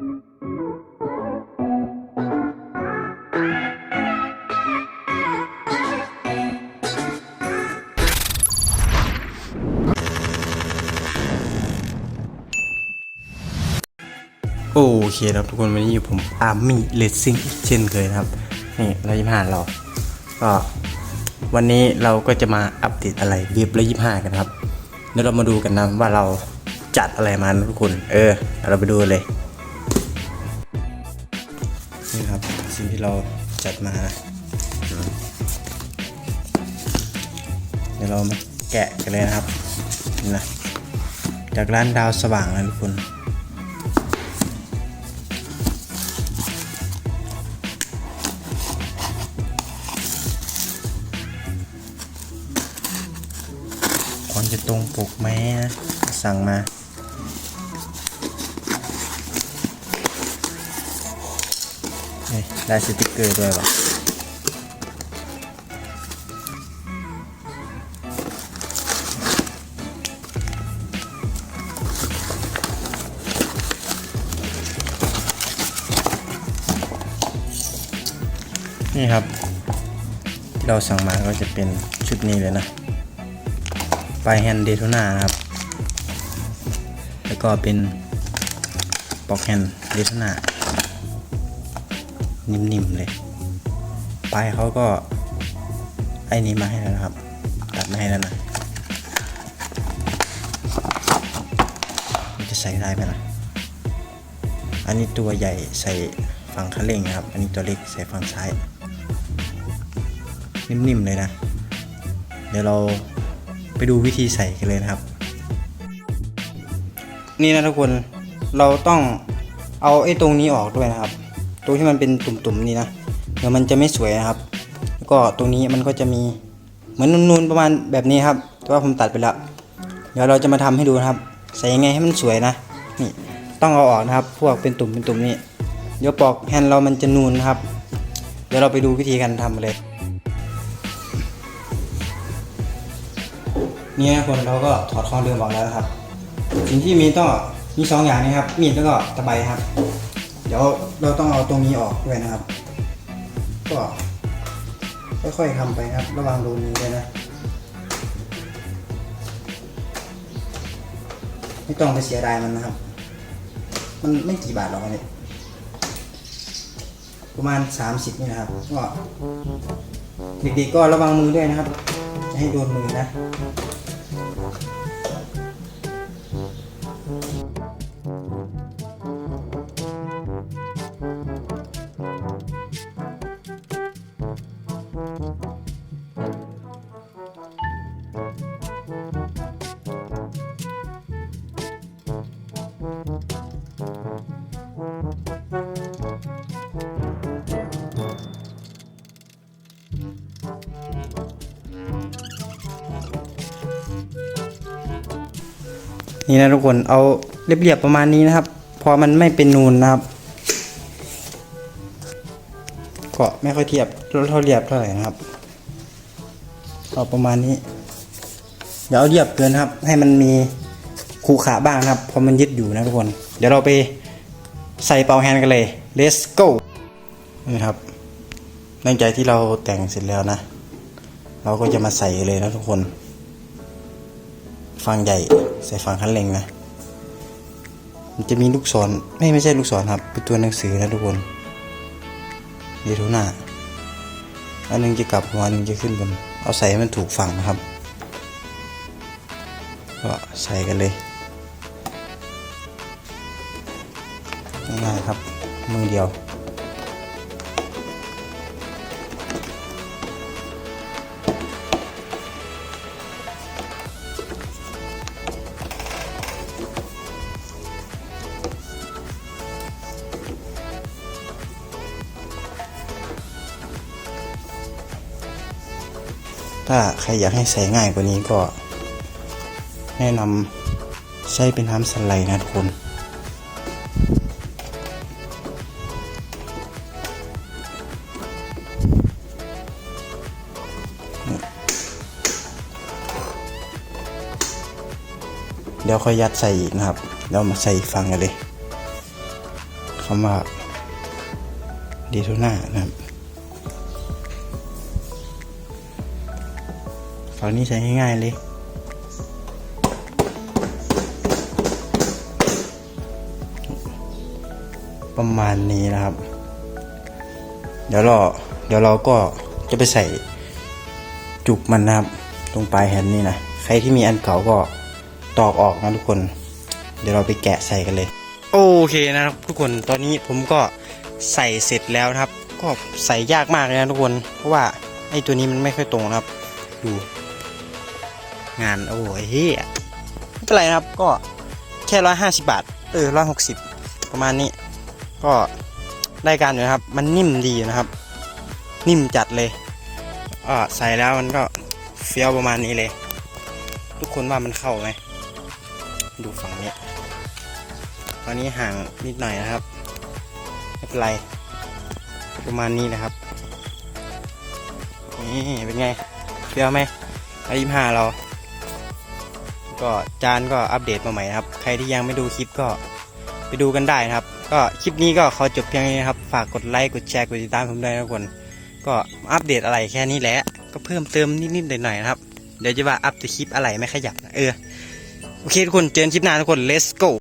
โอเคครับทุกคนวันนี้อยู่ผมอาร์มี่เลสซิ่งเช่นเคยนะครับนี่ร้อยยี่ห้าเราก็วันนี้เราก็จะมาอัปเดตอะไรเว็บร้อยยี่ห้ากันครับเดี๋ยวเรามาดูกันนะว่าเราจัดอะไรมาทุกคน เออเราไปดูเลย สิ่งที่เราจัดมาเดี๋ยวเรามาแกะกันเลยนะครับนี่นะจากร้านดาวสว่างนะทุกคนควรจะตรงปกไหมนะสั่งมา ได้สติกเกอร์ด้วยวะนี่ครับ เราสั่งมาก็จะเป็นชุดนี้เลยนะปลายแฮนด์เดโทนานะครับ แล้วก็เป็นปอกแฮนด์เดโทนา นิ่มๆเลยปลายเขาก็ไอ้นี้มาให้แล้วนะครับ ตัดมาให้แล้วนะมันจะใส่ได้ไหมล่ะ อันนี้ตัวใหญ่ใส่ฝั่งคันเร่งนะครับ อันนี้ตัวเล็กใส่ฝั่งซ้าย นิ่มๆเลยนะ เดี๋ยวเราไปดูวิธีใส่กันเลยนะครับ นี่นะทุกคนเราต้องเอาไอ้ตรงนี้ออกด้วยนะครับ ตรงที่มันเป็นตุ่มๆนี่นะเดี๋ยวมันจะไม่สวยนะครับ แล้วก็ตรงนี้มันก็จะมีเหมือนนูนๆประมาณแบบนี้ครับ แต่ว่าผมตัดไปแล้วเดี๋ยวเราจะมาทำให้ดูนะครับ ใส่ยังไงให้มันสวยนะนี่ต้องเอาออกนะครับ พวกเป็นตุ่มเป็นตุ่มนี่เดี๋ยวปอกแฮนด์เรามันจะนูนนะครับ เดี๋ยวเราไปดูวิธีการทำเลย เนี่นะคนเราก็ถอดข้อเดิมออกแล้วครับ สิ่งที่มีต้องมีสองอย่างนี้ครับ มีดแล้วก็ตะไบครับ เดี๋ยวเราต้องเอาตรงนี้ออกด้วยนะครับ ก็ค่อยๆทำไปครับ ระวังโดนมือด้วยนะ ไม่ต้องไปเสียดายมันนะครับ มันไม่กี่บาทหรอกอันนี้ประมาณ 30 นี่นะครับ ก็เด็กๆก็ระวังมือด้วยนะครับอย่ให้โดนมือนะ นี่นะทุกคนเอาเรียบๆประมาณนี้นะครับ พอมันไม่เป็นนูนนะครับก็ไม่ค่อยเทียบเท่าเรียบเท่าไหร่นะครับเอาประมาณนี้ เดี๋ยวเอาเรียบเกินครับ ให้มันมีคูขาบ้างนะครับเพอมันยึดอยู่นะทุกคน เดี๋ยวเราไปใส่เป่าแฮนกันเลย let's go นี่ครับหลังจากที่เราแต่งเสร็จแล้วนะ เราก็จะมาใส่เลยนะทุกคน ฟังใหญ่ใส่ฟังคันเร่งนะ มันจะมีลูกศรไม่ไม่ใช่ลูกศรครับ เป็นตัวหนังสือนะทุกคนดโทนาอันหนึงจะกลับหัวอันหนึงจะขึ้นบน เอาใส่ให้มันถูกฝั่งนะครับ ก็ใส่กันเลย ง่ายๆครับ มือเดียว ถ้าใครอยากให้ใส่ง่ายกว่านี้ก็ แนะนำใช้เป็นน้ำสไลด์นะทุกคน เดี๋ยวค่อยยัดใส่อีกนะครับเดี๋ยวมาใส่อีกฝั่งกันเลยคำว่าดโทน่านะครับฝั่งนี้ใช้ง่ายๆเลยประมาณนี้นะครับ เดี๋ยวเราเดี๋ยวเราก็จะไปใส่ จุกมันนะครับ ตรงปลายแฮนด์นี่นะ ใครที่มีอันเก่าก็ตอกออกนะทุกคน เดี๋ยวเราไปแกะใส่กันเลย โอเคนะครับ ทุกคน ตอนนี้ผมก็ใส่เสร็จแล้วนะครับ ก็ใส่ยากมากเลยนะทุกคน เพราะว่าไอ้ตัวนี้มันไม่ค่อยตรงนะครับ ดู งานโอ้ยเฮียไม่เป็นไรนะครับ ก็แค่ร้อยห้าสิบาท เออร้อยหกสิบประมาณนี้ ก็ได้การอยู่นะครับ มันนิ่มดีนะครับ นิ่มจัดเลย ก็ใส่แล้วมันก็เฟี้ยวประมาณนี้เลย ทุกคนว่ามันเข้าไหม ดูฝั่งนี้ ตอนนี้ห่างนิดหน่อยนะครับ ไม่เป็นไร ประมาณนี้นะครับ นี่เป็นไง เฟี้ยวไหมอายิมห้าเรา ก็จานก็อัปเดตมาใหม่นะครับ ใครที่ยังไม่ดูคลิปก็ไปดูกันได้นะครับ ก็คลิปนี้ก็ขอจบเพียงนี้นะครับ ฝากกดไลค์ กดแชร์ กดติดตามผมด้วยนะทุกคน ก็อัปเดตอะไรแค่นี้แหละ ก็เพิ่มเติมนิดๆหน่อยๆนะครับ เดี๋ยวจะว่าอัปจะคลิปอะไรไม่ขยับนะเออ โอเคทุกคนเจอกันคลิปหน้าทุกคน let's go